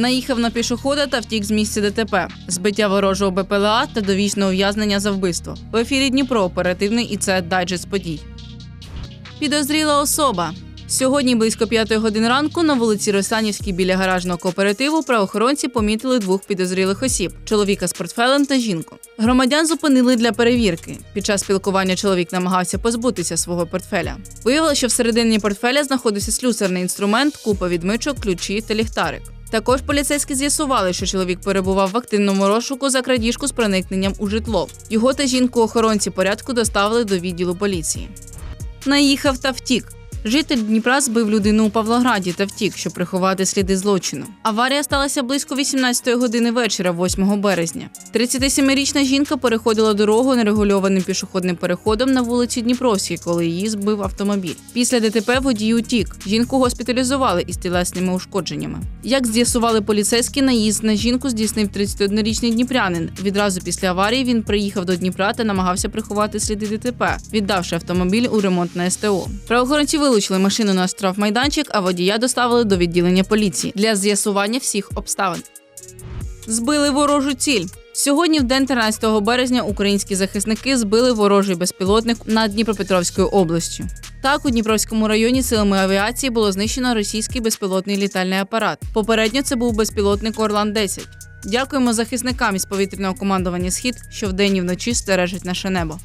Наїхав на пішохода та втік з місця ДТП, збиття ворожого БПЛА та довічне ув'язнення за вбивство. В ефірі Дніпро оперативний і це дайджест подій. Підозріла особа. Сьогодні близько п'ятої години ранку на вулиці Росанівській біля гаражного кооперативу правоохоронці помітили двох підозрілих осіб чоловіка з портфелем та жінку. Громадян зупинили для перевірки. Під час спілкування чоловік намагався позбутися свого портфеля. Виявилося, що всередині портфеля знаходився слюсарний інструмент, купа відмичок, ключі та ліхтарик. Також поліцейські з'ясували, що чоловік перебував в активному розшуку за крадіжку з проникненням у житло. Його та жінку охоронці порядку доставили до відділу поліції. Наїхав та втік. Житель Дніпра збив людину у Павлограді та втік, щоб приховати сліди злочину. Аварія сталася близько 18 години вечора, 8 березня. 37-річна жінка переходила дорогу нерегульованим пішохідним переходом на вулиці Дніпровській, коли її збив автомобіль. Після ДТП водій утік. Жінку госпіталізували із тілесними ушкодженнями. Як з'ясували поліцейські, наїзд на жінку здійснив 31-річний дніпрянин. Відразу після аварії він приїхав до Дніпра та намагався приховати сліди ДТП, віддавши автомобіль у ремонт на СТО. Правоохоронці вилучили машину на штрафмайданчик, а водія доставили до відділення поліції для з'ясування всіх обставин. Збили ворожу ціль. Сьогодні, в день 13 березня, українські захисники збили ворожий безпілотник над Дніпропетровською областю. Так, у Дніпровському районі силами авіації було знищено російський безпілотний літальний апарат. Попередньо це був безпілотник Орлан 10 Дякуємо захисникам із повітряного командування Схід, що вдень і вночі стережуть наше небо.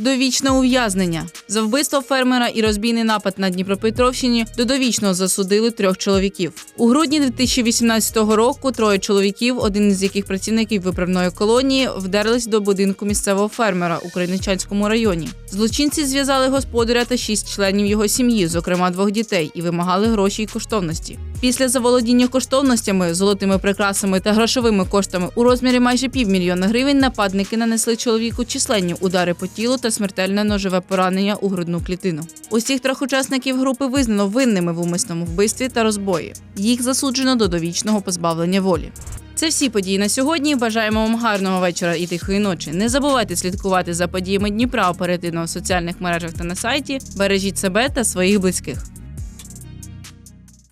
Довічне ув'язнення за вбивство фермера і розбійний напад на Дніпропетровщині до довічного засудили трьох чоловіків. У грудні 2018 року троє чоловіків, один із яких працівників виправної колонії, вдерлись до будинку місцевого фермера у Криничанському районі. Злочинці зв'язали господаря та шість членів його сім'ї, зокрема двох дітей, і вимагали гроші й коштовності. Після заволодіння коштовностями, золотими прикрасами та грошовими коштами у розмірі майже півмільйона гривень нападники нанесли чоловіку численні удари по тілу та смертельне ножове поранення у грудну клітину. Усіх трьох учасників групи визнано винними в умисному вбивстві та розбої. Їх засуджено до довічного позбавлення волі. Це всі події на сьогодні. Бажаємо вам гарного вечора і тихої ночі. Не забувайте слідкувати за подіями Дніпра оперативно в соціальних мережах та на сайті. Бережіть себе та своїх близьких.